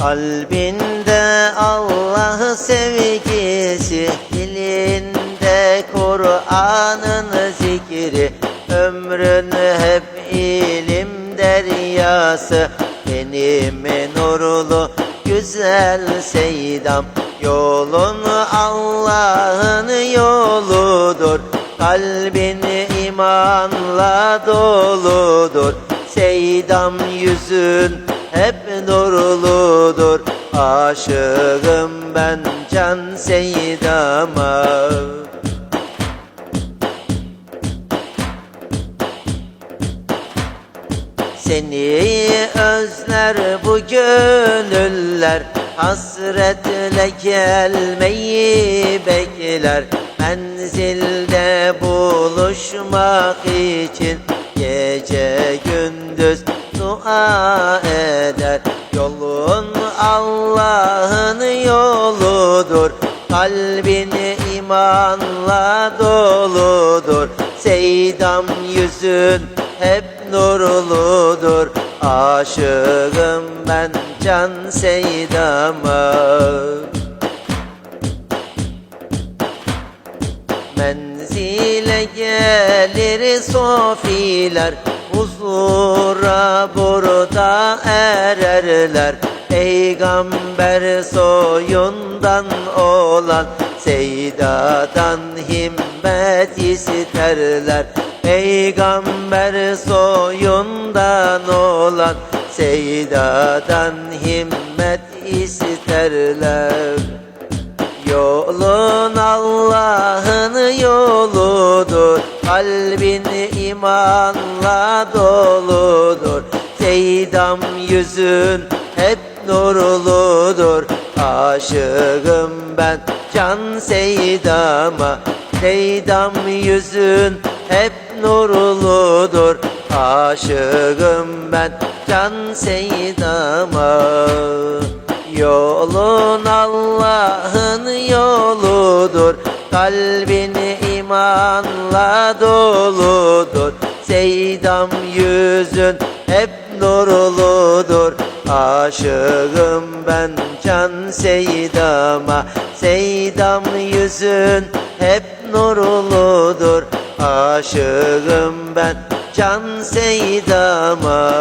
Kalbinde Allah sevgisi Dilinde Kur'an'ın zikri. Ömrün hep ilim deryası Benim nurlu güzel seydam. Yolun Allah'ın yoludur Kalbin imanla doludur. Seydam yüzün hep nurludur Aşığım ben can seydama. Seni özler bu gönüller Hasretle gelmeyi bekler. Menzilde buluşmak için Gece gündüz dua eder. Yolun Allah'ın yoludur. Kalbin imanla doludur. Seydam yüzün hep nurludur. Aşığım ben can seydama. Menzile gelir sofiler Huzura burada ererler. Peygamber soyundan olan Seydadan himmet isterler. Peygamber soyundan olan Seydadan himmet isterler. Yolun Allah'ın yoludur. Kalbin imanla doludur Seydam yüzün hep nurludur. Aşığım ben can seydama. Seydam yüzün hep nurludur. Aşığım ben can seydama. Yolun Allah'ın yoludur. Kalbin imanla doludur. Seydam yüzün hep nurludur Aşığım ben can seydama. Seydam yüzün hep nurludur. Aşığım ben can seydama